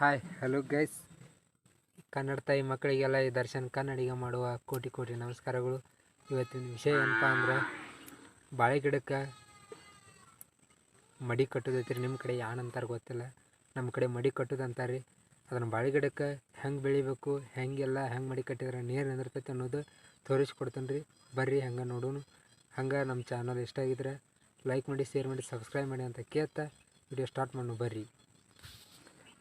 Hi hello guys Kannada ತಾಯಿ ಮಕ್ಕಳಿಗೆಲ್ಲ ಈ ದರ್ಶನ್ ಕನ್ನಡಿಗೆ ಮಾಡುವ ಕೋಟಿ ಕೋಟಿ ನಮಸ್ಕಾರಗಳು. ಇವತ್ತಿನ ವಿಷಯ ಏನಪ್ಪ ಅಂದ್ರೆ, ಬಾಳೆ ಗಿಡಕ್ಕೆ ಮಡಿ ಕಟ್ಟೋದೈತಿ ರೀ ನಿಮ್ಮ ಕಡೆ ಯಾನ್ ಅಂತಾರೆ ಗೊತ್ತಿಲ್ಲ. ನಮ್ಮ ಕಡೆ ಮಡಿ ಕಟ್ಟೋದು ಅಂತಾರೆ ರೀ ಅದನ್ನು ಬಾಳೆ ಗಿಡಕ್ಕೆ ಹೆಂಗೆ ಬೆಳಿಬೇಕು, ಹೆಂಗೆಲ್ಲ ಹೆಂಗೆ ಮಡಿ ಕಟ್ಟಿದ್ರೆ, ನೀರು ನಿಂದಿರ್ತೈತೆ ಅನ್ನೋದು ತೋರಿಸ್ಕೊಡ್ತೇನೆ ರೀ ಬರ್ರಿ ಹಂಗೆ ನೋಡೋಣ. ಹಂಗೆ ನಮ್ಮ ಚಾನಲ್ ಇಷ್ಟ ಆಗಿದ್ರೆ ಲೈಕ್ ಮಾಡಿ ಶೇರ್ ಮಾಡಿ ಸಬ್ಸ್ಕ್ರೈಬ್ ಮಾಡಿ ಅಂತ ಕೇಳ್ತಾ ವಿಡಿಯೋ ಸ್ಟಾರ್ಟ್ ಮಾಡೋಣ ಬರ್ರಿ.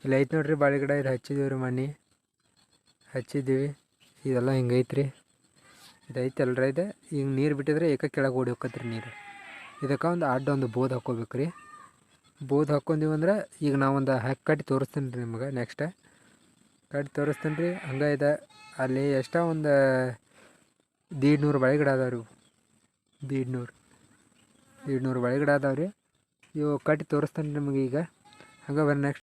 ಇಲ್ಲಿ ಐತೆ ನೋಡ್ರಿ, ಬಾಳೆ ಗಿಡ ಇದು ಹಚ್ಚಿದೀವಿ ರೀ ಮನೆ ಹಚ್ಚಿದ್ದೀವಿ. ಇದೆಲ್ಲ ಹಿಂಗೆ ರೀ ಇದು ಐತೆ ಅಲ್ರಿ ಇದೆ. ಈಗ ನೀರು ಬಿಟ್ಟಿದ್ರೆ ಏಕ ಕೆಳಗೆ ಓಡಿ ಹೋಗತ್ರಿ ನೀರು. ಇದಕ್ಕೆ ಒಂದು ಅಡ್ಡ ಒಂದು ಬೋದ್ ಹಾಕೋಬೇಕು ರೀ ಬೋದ್ ಹಾಕೊಂಡೀವಿ ಅಂದ್ರೆ ಈಗ ನಾವೊಂದು ಹಾಕಿ ಕಟ್ಟಿ ತೋರಿಸ್ತೀನಿ ರೀ ನಿಮ್ಗೆ ನೆಕ್ಸ್ಟ್ ಕಟ್ಟಿ ತೋರಿಸ್ತೀನಿ ರೀ. ಹಂಗೆ ಇದೆ. ಅಲ್ಲಿ ಎಷ್ಟೋ ಒಂದು ದೀಡ್ನೂರು ನೂರು ಬಾಳೆ ಗಿಡ ಅದಾವೆ ರೀ ದೀಡ್ನೂರು. ದೀಡ್ನೂರು ದೀಡ್ ನೂರು ಬಾಳೆ ಗಿಡ ಅದಾವೆ ರೀ. ಇವು ಕಟ್ಟಿ ತೋರಿಸ್ತೀನಿ ನಿಮಗೆ ಈಗ. ಹಂಗೆ ಬರ್ರಿ ನೆಕ್ಸ್ಟ್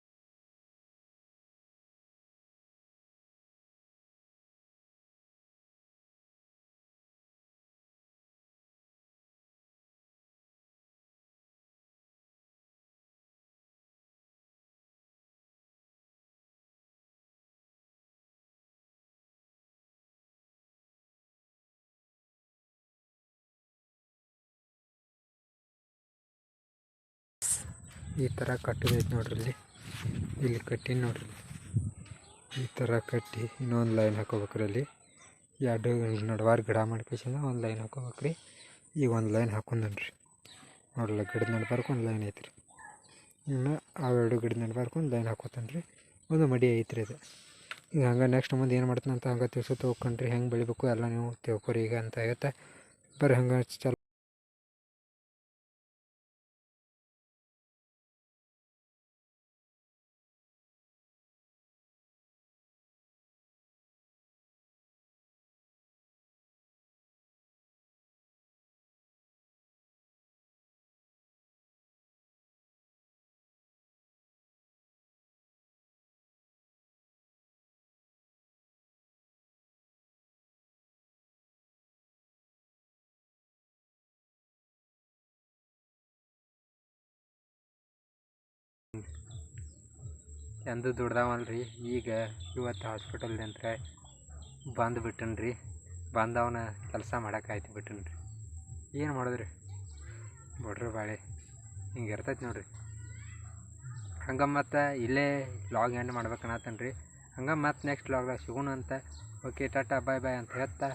ಈ ಥರ ಕಟ್ಟೋದೈತೆ ನೋಡ್ರಿ ಇಲ್ಲಿ. ಇಲ್ಲಿ ಕಟ್ಟಿ ನೋಡ್ರಿ. ಈ ಥರ ಕಟ್ಟಿ ಇನ್ನೊಂದು ಲೈನ್ ಹಾಕೋಬೇಕ್ರಿ ಅಲ್ಲಿ. ಎರಡು ನಡುವಾರ ಗಿಡ ಮಾಡ್ಕೇಸಿಂದ ಒಂದು ಲೈನ್ ಹಾಕೋಬೇಕ್ರಿ. ಈಗ ಒಂದು ಲೈನ್ ಹಾಕೊಂಡನ್ರಿ. ನೋಡ್ರಲ್ಲ ಗಿಡದ ನಡ್ಬಾರ್ಕು ಒಂದು ಲೈನ್ ಐತ್ರಿ. ಇನ್ನು ಅವೆರಡು ಗಿಡದ ನಡ್ಬಾರ್ಕು ಒಂದು ಲೈನ್ ಹಾಕೋತಾನೆ ರೀ ಒಂದು ಮಡಿ ಐತ್ರಿ ಅದು. ಈಗ ಹಂಗೆ ನೆಕ್ಸ್ಟ್ ಮುಂದೆ ಏನು ಮಾಡ್ತಾನಂತ ಹಂಗೆ ತಿಳ್ಸೋ ತೊಗೊಂಡ್ರಿ ಹೆಂಗೆ ಬೆಳಿಬೇಕು ಎಲ್ಲ ನೀವು ತಿಳ್ಕೊರಿ ಈಗ ಅಂತ ಆಗುತ್ತೆ ಬರೀ ಹಂಗೆ ಚಲ ಎಂದು ರೀ ಈಗ ಇವತ್ತು ಹಾಸ್ಪಿಟಲ್ದಂತ್ರ ಬಂದು ಬಿಟ್ಟನ್ರಿ ಬಂದವನ ಕೆಲಸ ಮಾಡೋಕ್ಕಾಯ್ತು ರೀ ಏನು ಮಾಡಿದ್ರಿ? ಬಡ್ರ ಬಾಳೆ ಹಿಂಗೆ ಇರ್ತೈತೆ ನೋಡಿರಿ. ಹಂಗೆ ಮತ್ತು ಇಲ್ಲೇ ಲಾಗ್ ಎಂಡ್ ಮಾಡ್ಬೇಕನ್ನತ್ತೇನೆ ರೀ ಹಂಗೆ ಮತ್ತು ನೆಕ್ಸ್ಟ್ ಲಾಗ್ದಾಗ ಸಿಗೋಣ ಅಂತ ಓಕೆ ಟಾಟಾ ಬಾಯ್ ಬಾಯ್ ಅಂತ ಹೇಳ್ತಾ